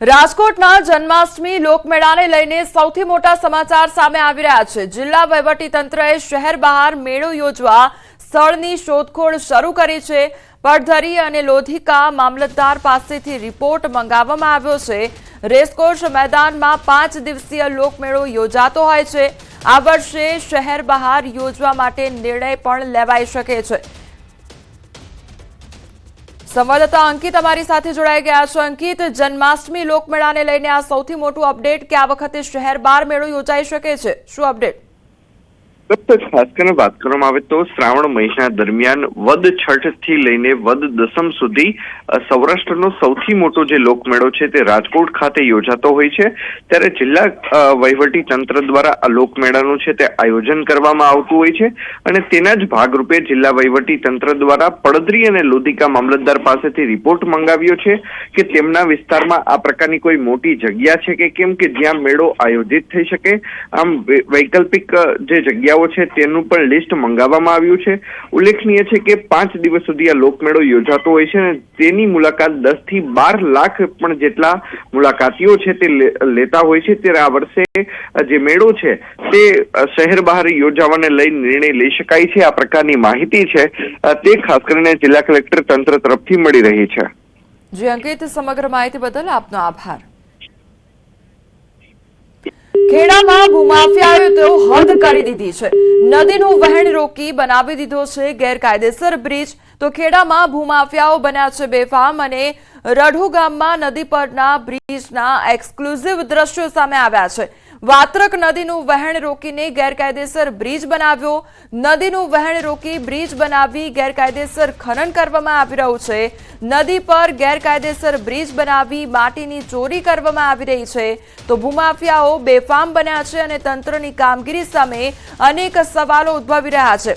રાજકોટમાં જન્માષ્ટમી લોકમેળાને લઈને સૌથી મોટા સમાચાર સામે આવી રહ્યા છે. જિલ્લા વહીવટીતંત્રએ શહેર બહાર મેળો યોજવા સ્થળની શોધખોળ શરૂ કરી છે. પડધરી અને લોધિકા મામલતદાર પાસેથી રિપોર્ટ મંગાવવામાં આવ્યો છે. રેસકોર્સ મેદાનમાં પાંચ દિવસીય લોકમેળો યોજાતો હોય છે. આ વર્ષે શહેર બહાર યોજવા માટે નિર્ણય પણ લેવાઈ શકે છે. સંવાદદાતા અંકિત અમારી સાથે જોડાઈ ગયા છે. અંકિત, જન્માષ્ટમી લોકમેળાને લઈને આ સૌથી મોટું અપડેટ કે આ વખતે શહેર બાર મેળો યોજાઈ શકે છે? શું અપડેટ? ચોક્કસ ખાસ કરીને વાત કરવામાં આવે તો શ્રાવણ મહિના દરમિયાન વદ છઠથી લઈને વદ દસમ સુધી સૌરાષ્ટ્રનો સૌથી મોટો જે લોકમેળો છે તે રાજકોટ ખાતે યોજાતો હોય છે. ત્યારે જિલ્લા વહીવટી તંત્ર દ્વારા આ લોકમેળાનું છે તે આયોજન કરવામાં આવતું હોય છે અને તેના જ ભાગરૂપે જિલ્લા વહીવટી તંત્ર દ્વારા પડદરી અને લોધિકા મામલતદાર પાસેથી રિપોર્ટ મંગાવ્યો છે કે તેમના વિસ્તારમાં આ પ્રકારની કોઈ મોટી જગ્યા છે કે કેમ કે જ્યાં મેળો આયોજિત થઈ શકે. આમ વૈકલ્પિક જે જે જગ્યાઓ છે તેનું પણ લિસ્ટ મંગાવવામાં આવ્યું છે. ઉલ્લેખનીય છે કે પાંચ દિવસ સુધી આ લોકમેળો યોજાતો હોય છે અને તેની મુલાકાત દસથી બાર લાખ પણ જેટલા મુલાકાતીઓ છે તે લેતા હોય છે. ત્યારે આ વર્ષે જે મેળો છે તે શહેર બહાર યોજાવાને લઈ નિર્ણય લઈ શકાય છે. આ પ્રકારની માહિતી છે. તે ખાસ કરીને જિલ્લા કલેક્ટર તંત્ર તરફથી મળી રહી છે. જી અંકિત, સમગ્ર માહિતી બદલ આપનો આભાર. ખેડામાં ભૂમાફિયાએ તેઓ હદ કરી દીધી છે. નદીનું વહેણ રોકી બનાવી દીધો છે ગેરકાયદેસર બ્રિજ. તો ખેડામાં ભૂમાફિયાઓ બન્યા છે બેફામ અને રઢુ ગામમાં નદી પરના બ્રિજના એક્સક્લુઝિવ દ્રશ્યો સામે આવ્યા છે. વાત્રક નદીનું વહેણ રોકીને ગેરકાયદેસર બ્રિજ બનાવ્યો. નદીનું વહેણ રોકી બ્રિજ બનાવી ગેરકાયદેસર ખનન કરવામાં આવી રહ્યું છે. નદી પર ગેરકાયદેસર બ્રિજ બનાવી માટીની ચોરી કરવામાં આવી રહી છે. તો ભૂમાફિયાઓ બેફામ બન્યા છે અને તંત્રની કામગીરી સામે અનેક સવાલો ઉદ્ભવી રહ્યા છે.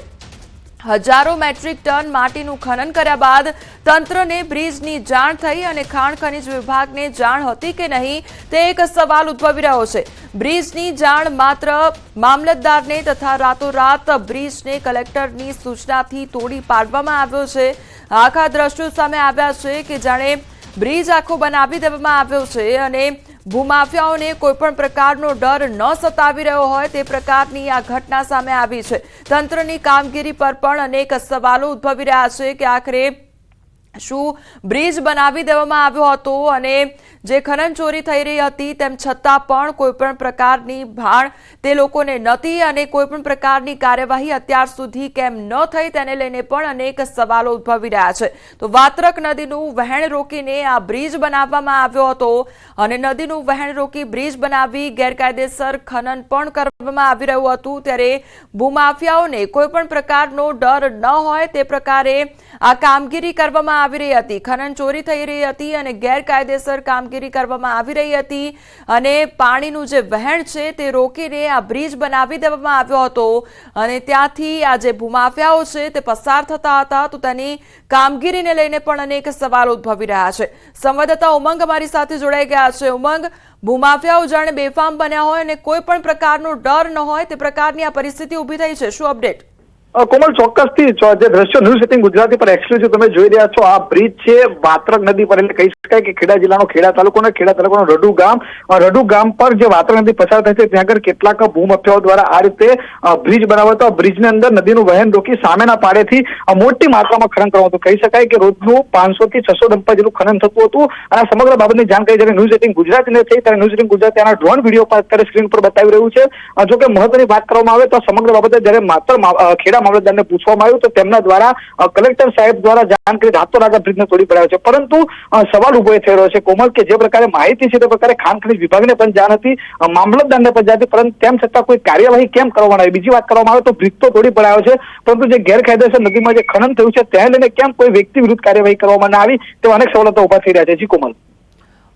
હજારો મેટ્રિક ટન માટીનું ખનન કર્યા બાદ તંત્રને બ્રિજની જાણ થઈ અને ખાણ ખનિજ વિભાગને જાણ હતી કે નહીં તે એક સવાલ ઉદ્ભવી રહ્યો છે. બ્રિજની જાણ માત્ર મામલતદારને તથા રાતોરાત બ્રિજને કલેક્ટરની સૂચનાથી તોડી પાડવામાં આવ્યો છે. આખા દ્રશ્યો સામે આવ્યા છે કે જાણે બ્રિજ આખો બનાવી દેવામાં આવ્યો છે અને ભૂમાફિયાઓને કોઈપણ પ્રકારનો ડર ન સતાવી રહ્યો હોય તે પ્રકારની આ ઘટના સામે આવી છે. તંત્રની કામગીરી પર પણ અનેક સવાલો ઉદ્ભવી રહ્યા છે કે આખરે શું બ્રિજ બનાવી દેવામાં આવ્યો હતો અને જે ખનન ચોરી થઈ રહી હતી તેમ છતાં પણ કોઈ પણ પ્રકારની ભાણ તે લોકોને નથી અને કોઈ પણ પ્રકારની કાર્યવાહી અત્યાર સુધી કેમ ન થઈ તેને લઈને પણ અનેક સવાલો ઉદ્ભવી રહ્યા છે. તો વાત્રક નદીનું વહેણ રોકીને આ બ્રિજ બનાવવામાં આવ્યો હતો અને નદીનું વહેણ રોકી બ્રિજ બનાવી ગેરકાયદેસર ખનન પણ કરવામાં આવી રહ્યું હતું. ત્યારે ભૂમાફિયાઓને કોઈ પણ પ્રકારનો ડર ન હોય તે પ્રકારે આ કામગીરી કરવામાં આવી રહી હતી. ખનન ચોરી થઈ રહી હતી અને ગેરકાયદેસર કામગીરી કરવામાં આવી રહી હતી અને પાણીનું જે વહેણ છે તે રોકીને આ બ્રિજ બનાવી દેવામાં આવ્યો હતો અને ત્યાંથી આ જે ભૂમાફિયાઓ છે તે પસાર થતા હતા તો તેની કામગીરીને લઈને પણ અનેક સવાલો ઉદ્ભવી રહ્યા છે. સંવાદદાતા ઉમંગ અમારી સાથે જોડાઈ ગયા છે. ઉમંગ, ભૂમાફિયાઓ જાણે બેફામ બન્યા હોય અને કોઈ પણ પ્રકારનો ડર ન હોય તે પ્રકારની આ પરિસ્થિતિ ઊભી થઈ છે. શું અપડેટ? કોમલ, ચોક્કસથી જો દ્રશ્યો ન્યૂઝ સેટિંગ ગુજરાતી પર એક્સક્લુઝિવ તમે જોઈ રહ્યા છો, આ બ્રિજ છે વાત્રક નદી પર. એટલે કહી શકાય કે ખેડા જિલ્લાનો ખેડા તાલુકો અને ખેડા તાલુકાનો રડુ ગામ. રડુ ગામ પર જે વાત્રક નદી પસાર થાય છે, ત્યાં આગળ કેટલાક ભૂમફિયાઓ દ્વારા આ રીતે બ્રિજ બનાવતો બ્રિજની અંદર નદીનું વહેન રોકી સામેના પાડેથી મોટી માત્રામાં ખનન કરવામાં હતું કહી શકાય કે રોજનું પાંચસો થી છસો ડંપા જેટલું ખનન થતું હતું. અને આ સમગ્ર બાબતની જાણકારી જ્યારે ન્યૂઝ એટીન ગુજરાતીને થઈ, ત્યારે ન્યૂઝ એટીન ગુજરાત ત્યાંના ડ્રોન વીડિયો પર અત્યારે સ્ક્રીન પર બતાવી રહ્યું છે. જોકે મહત્વની વાત કરવામાં આવે તો સમગ્ર બાબતે જ્યારે માત્ર મા- ખેડા મામલતદારને પૂછવામાં આવ્યું તો તેમના દ્વારા કલેક્ટર સાહેબ દ્વારા જાણ કરી રાતોરાત આ બ્રિજને તોડી પડાયો છે. પરંતુ સવાલ ઊભો થઈ રહ્યો છે કોમલ કે જે પ્રકારે માહિતી છે તે પ્રકારે ખાણ ખનીજ વિભાગને પણ જાણ હતી મામલતદારને પણ જાણ પરંતુ તેમ છતાં કોઈ કાર્યવાહી કેમ કરવામાં આવી? બીજી વાત કરવામાં આવે તો બ્રિજ તો તોડી પડાયો છે, પરંતુ જે ગેરકાયદેસર નદીમાં જે ખનન થયું છે તેને લઈને કેમ કોઈ વ્યક્તિ વિરુદ્ધ કાર્યવાહી કરવામાં ના આવી તેવા અનેક સવલતો ઊભા થઈ રહ્યા છે. જી, કોમલ.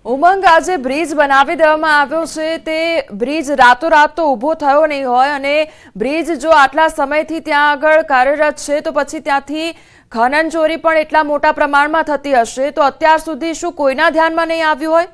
ઉમંગ આજે બ્રિજ બનાવી દેવામાં આવ્યો છે. તે બ્રિજ રાતોરાત તો ઊભો થયો નહીં હોય અને બ્રિજ જો આટલા સમયથી ત્યાં આગળ કાર્યરત છે, તો પછી ત્યાંથી ખનન ચોરી પણ એટલા મોટા પ્રમાણમાં થતી હશે. તો અત્યાર સુધી શું કોઈના ધ્યાનમાં નહીં આવ્યું હોય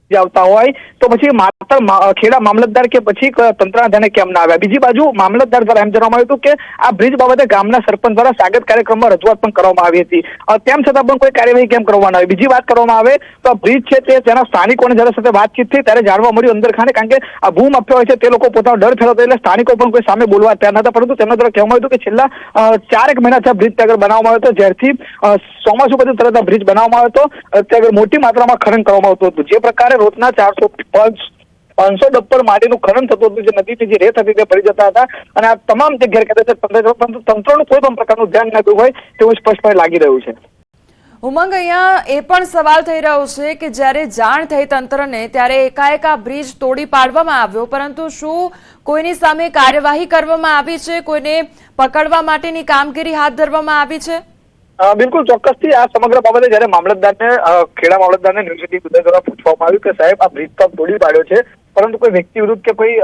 જે આવતા હોય તો પછી માત્ર ખેડા મામલતદાર કે પછી તંત્રના ધ્યાને કેમ ના આવ્યા? બીજી બાજુ મામલતદાર દ્વારા એમ જણાવવામાં આવ્યું હતું કે આ બ્રિજ બાબતે ગામના સરપંચ દ્વારા સ્વાગત કાર્યક્રમમાં રજૂઆત પણ કરવામાં આવી હતી. તેમ છતાં પણ કોઈ કાર્યવાહી કેમ કરવામાં આવી? બીજી વાત કરવામાં આવે તો આ બ્રિજ છે તે તેના સ્થાનિકોને જ્યારે સાથે વાતચીત થઈ ત્યારે જાણવા મળ્યું અંદર ખાને કારણ કે આ ભૂમ આપ્યો હોય છે તે લોકો પોતાનો ડર ફેરવતો એટલે સ્થાનિકો પણ કોઈ સામે બોલવા તૈયાર નતા પરંતુ તેમના દ્વારા કહેવામાં આવ્યું હતું કે છેલ્લા ચારેક મહિના થયા બ્રિજ ત્યાં બનાવવામાં આવ્યો હતો. જ્યારથી ચોમાસું પછી તરત આ બ્રિજ બનાવવામાં આવ્યો હતો. ત્યાં મોટી માત્રામાં ખનન કરવામાં આવતું હતું. જે પ્રકારે રોજના ચારસો પાંચસો ડપ્પર માટીનું ખનન થતું હતું, જે નદીની જે રેત હતી તે ભરી જતા હતા. અને આ તમામ જે ગેરકાયદેસર પરંતુ તંત્રનું કોઈ પણ પ્રકારનું ધ્યાન ન હોય તેવું સ્પષ્ટપણે લાગી રહ્યું છે. ઉમંગ અહીંયા એ પણ સવાલ થઈ રહ્યો છે કે જ્યારે જાણ થઈ તંત્રને, ત્યારે એકાએક આ બ્રિજ તોડી પાડવામાં આવ્યો. પરંતુ શું કોઈની સામે કાર્યવાહી કરવામાં આવી છે? કોઈને પકડવા માટેની કામગીરી હાથ ધરવામાં આવી છે? બિલકુલ, ચોક્કસથી આ સમગ્ર બાબતે જ્યારે મામલતદારને ખેડા મામલતદારને ન્યૂઝ સિટી ગુજરાત દ્વારા પૂછવામાં આવ્યું કે સાહેબ, આ બ્રિજ આપ તોડી પાડ્યો છે. પરંતુ કોઈ વ્યક્તિ વિરુદ્ધ કે કોઈ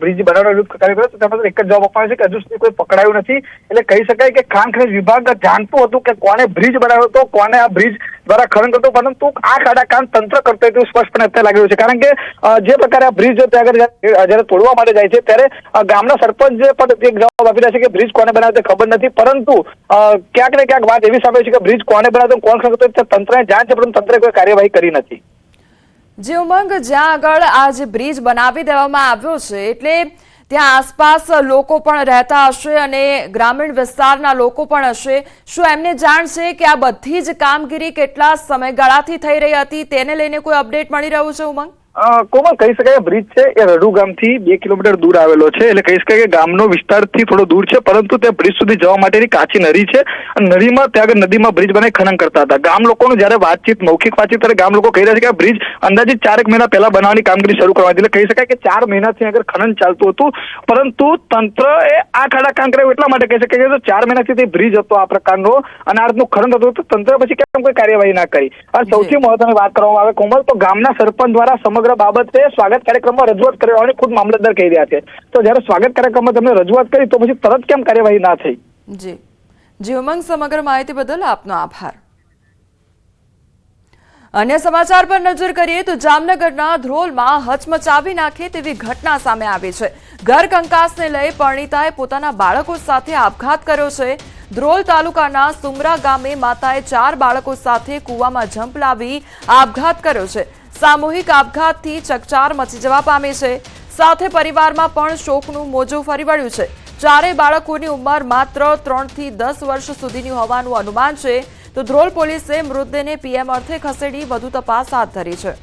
બ્રિજ બનાવવા વિરુદ્ધ કાર્ય કર્યો તો તેમાં એક જ જવાબ આપવાનો છે કે હજુ સુધી કોઈ પકડાયું નથી. એટલે કહી શકાય કે ખાણ ખનીજ વિભાગ જાણતું હતું કે કોને બ્રિજ બનાવ્યો હતો, કોને આ બ્રિજ દ્વારા ખનન કરતો પરંતુ આ ખાડા કામ તંત્ર કરતો એટલું સ્પષ્ટપણે અત્યારે લાગી રહ્યું છે. કારણ કે જે પ્રકારે આ બ્રિજ ત્યાં આગળ જ્યારે તોડવા માટે જાય છે, ત્યારે ગામના સરપંચ પણ એક જવાબ આપી રહ્યા છે કે બ્રિજ કોને બનાવ્યો તે ખબર નથી. પરંતુ ક્યાંક ને ક્યાંક વાત એવી સામે છે કે બ્રિજ કોને બનાવ્યો, કોણ ખનન કરતો તંત્રને જાણ છે, પરંતુ તંત્રે કોઈ કાર્યવાહી કરી નથી. જે ઉમંગ જ્યાં આગળ આ જે બ્રિજ બનાવી દેવામાં આવ્યો છે, એટલે ત્યાં આસપાસ લોકો પણ રહેતા હશે અને ગ્રામીણ વિસ્તારના લોકો પણ હશે. શું એમને જાણ છે કે આ બધી જ કામગીરી કેટલા સમયગાળાથી થઈ રહી હતી? તેને લઈને કોઈ અપડેટ મળી રહ્યું છે, ઉમંગ? કોમલ કહી શકાય બ્રિજ છે? એ રડુ ગામથી બે કિલોમીટર દૂર આવેલો છે. એટલે કહી શકાય કે ગામનો વિસ્તારથી થોડો દૂર છે પરંતુ તે બ્રિજ સુધી જવા માટેની કાચી નદી છે અને નદીમાં ત્યાં આગળ નદીમાં બ્રિજ બનાવી ખનન કરતા હતા. ગામ લોકોનું જ્યારે વાતચીત મૌખિક વાતચીત ત્યારે ગામ લોકો કહી રહ્યા છે કે આ બ્રિજ અંદાજિત ચારેક મહિના પહેલા બનાવવાની કામગીરી શરૂ કરવા. એટલે કહી શકાય કે ચાર મહિનાથી આગળ ખનન ચાલતું હતું. પરંતુ તંત્ર એ આ ખાડા કામ કર્યું એટલા માટે કહી શકાય કે ચાર મહિનાથી તે બ્રિજ હતો આ પ્રકારનો અને આ રીતનું ખનન હતું હતું તંત્ર પછી કેમ કોઈ કાર્યવાહી ના કરી? અને સૌથી મહત્વની વાત કરવામાં આવે કોમલ તો ગામના સરપંચ દ્વારા સમગ્ર બાબતે સ્વાગત કાર્યક્રમમાં રજૂઆત કરી હોવાની ખુદ મામલતદાર કહી રહ્યા છે. તો જ્યારે સ્વાગત કાર્યક્રમમાં તમને રજૂઆત કરી, તો પછી તરત કેમ કાર્યવાહી ના થઈ? જી. જી, ઉમંગ સમગ્ર માહિતી બદલ આપનો આભાર. અન્ય સમાચાર પર નજર કરીએ તો જામનગરના ધ્રોલમાં હચમચાવી નાખે તેવી ઘટના સામે આવી છે. ઘર કંકાસને લઈ પરણિતાએ પોતાના બાળકો સાથે આપઘાત કર્યો છે. ધ્રોલ તાલુકાના સુમરા ગામે માતાએ ચાર બાળકો સાથે કૂવામાં જંપ લાવી આપઘાત કર્યો છે. સામૂહિક આપઘાતથી ચકચાર મચી જવા પામી છે. સાથે પરિવારમાં પણ શોકનું મોજું ફરી વળ્યું છે. ચારેય બાળકોની ઉંમર માત્ર ત્રણથી દસ વર્ષ સુધીની હોવાનું અનુમાન છે. તો ધ્રોલ પોલીસે મૃતદેહને પીએમ અર્થે ખસેડી વધુ તપાસ હાથ ધરી છે.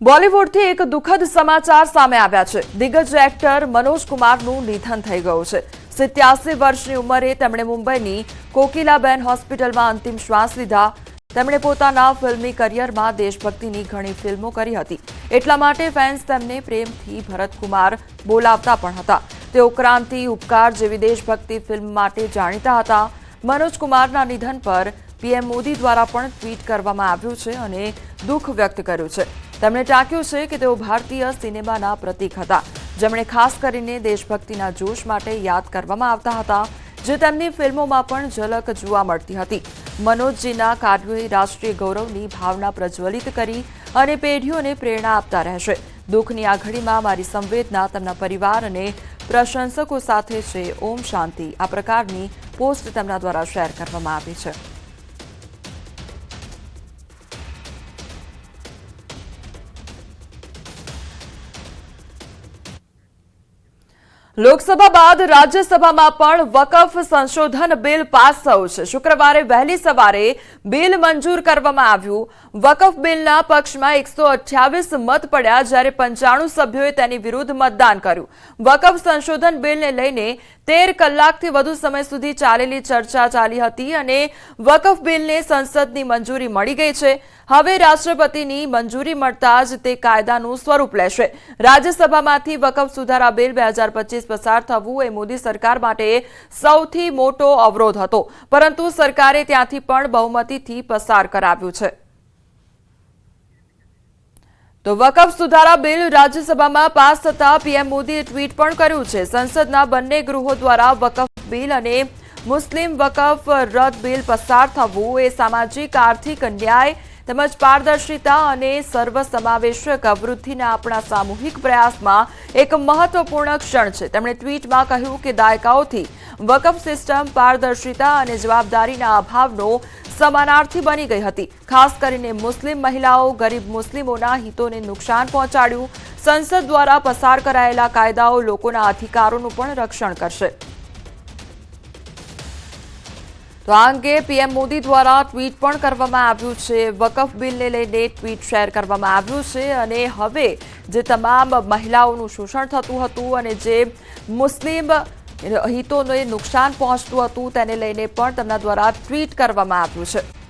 બોલિવૂડથી એક દુઃખદ સમાચાર સામે આવ્યા છે. દિગ્ગજ એક્ટર મનોજ કુમારનું નિધન થઈ ગયું છે. સિત્યાસી વર્ષની ઉંમરે તેમણે મુંબઈની કોકિલાબેન હોસ્પિટલમાં અંતિમ શ્વાસ લીધા. તેમણે પોતાના ફિલ્મી કરિયરમાં દેશભક્તિની ઘણી ફિલ્મો કરી હતી. એટલા માટે ફેન્સ તેમને પ્રેમથી ભરતકુમાર બોલાવતા પણ હતા. તેઓ ક્રાંતિ, ઉપકાર જેવી દેશભક્તિ ફિલ્મ માટે જાણીતા હતા. મનોજ કુમારના નિધન પર પીએમ મોદી દ્વારા પણ ટ્વીટ કરવામાં આવ્યું છે અને દુઃખ વ્યક્ત કર્યું છે. તેમણે ટાંક્યું છે કે તેઓ ભારતીય સિનેમાના પ્રતીક હતા. જેમણે ખાસ કરીને દેશભક્તિના જોશ માટે યાદ કરવામાં આવતા હતા, જે તેમની ફિલ્મોમાં પણ ઝલક જોવા મળતી હતી. મનોજજીના કાર્યોએ રાષ્ટ્રીય ગૌરવની ભાવના પ્રજ્વલિત કરી અને પેઢીઓને પ્રેરણા આપતા રહેશે. દુઃખની આ ઘડીમાં મારી સંવેદના તેમના પરિવાર અને પ્રશંસકો સાથે છે. ઓમ શાંતિ. આ પ્રકારની પોસ્ટ તેમના દ્વારા શેર કરવામાં આવી છે. લોકસભા બાદ રાજ્યસભામાં પણ વકફ સંશોધન બિલ પાસ થયું છે. શુક્રવારે વહેલી સવારે બિલ મંજૂર કરવામાં આવ્યું. વકફ બિલના પક્ષમાં એકસો મત પડ્યા જ્યારે પંચાણું સભ્યોએ તેની વિરુદ્ધ મતદાન કર્યું. વકફ સંશોધન બિલને લઈને તેર કલાકથી વધુ સમય સુધી ચાલેલી ચર્ચા ચાલી હતી અને વકફ બિલને સંસદની મંજૂરી મળી ગઈ છે. હવે રાષ્ટ્રપતિની મંજૂરી મળતા જ તે કાયદાનું સ્વરૂપ લેશે. રાજ્યસભામાંથી વકફ સુધારા બિલ બે પચીસ પસાર થવું એ મોદી સરકાર માટે સૌથી મોટો અવરોધ હતો. પરંતુ સરકારે ત્યાંથી પણ બહુમતીથી પસાર કરાવ્યું છે. તો વકફ સુધારા બિલ રાજ્યસભામાં પાસ થતા પીએમ મોદીએ ટ્વીટ પણ કર્યું છે. સંસદના બંને ગૃહો દ્વારા વકફ બિલ અને મુસ્લિમ વકફ રદ બિલ પસાર થવું એ સામાજિક, આર્થિક, ન્યાય તેમજ પારદર્શિતા અને સર્વસમાવેશક વૃદ્ધિના આપણા સામૂહિક પ્રયાસમાં એક મહત્વપૂર્ણ ક્ષણ છે. તેમણે ટ્વીટમાં કહ્યું કે દાયકાઓથી વકફ સિસ્ટમ, પારદર્શિતા અને જવાબદારીના અભાવનો સમાનાર્થી બની ગઈ હતી. ખાસ કરીને મુસ્લિમ મહિલાઓ ગરીબ મુસ્લિમોના હિતોને નુકસાન પહોંચાડ્યું. સંસદ દ્વારા પસાર કરાયેલા કાયદાઓ લોકોના અધિકારોનું પણ રક્ષણ કરશે. તો આ અંગે પીએમ મોદી દ્વારા ટ્વીટ પણ કરવામાં આવ્યું છે. વકફ બિલને લઈને ટ્વીટ શેર કરવામાં આવ્યું છે અને હવે જે તમામ મહિલાઓનું શોષણ થતું હતું અને જે મુસ્લિમ હિતોને નુકસાન પહોંચતું હતું, તેને લઈને પણ તેમના દ્વારા ટ્વીટ કરવામાં આવ્યું છે.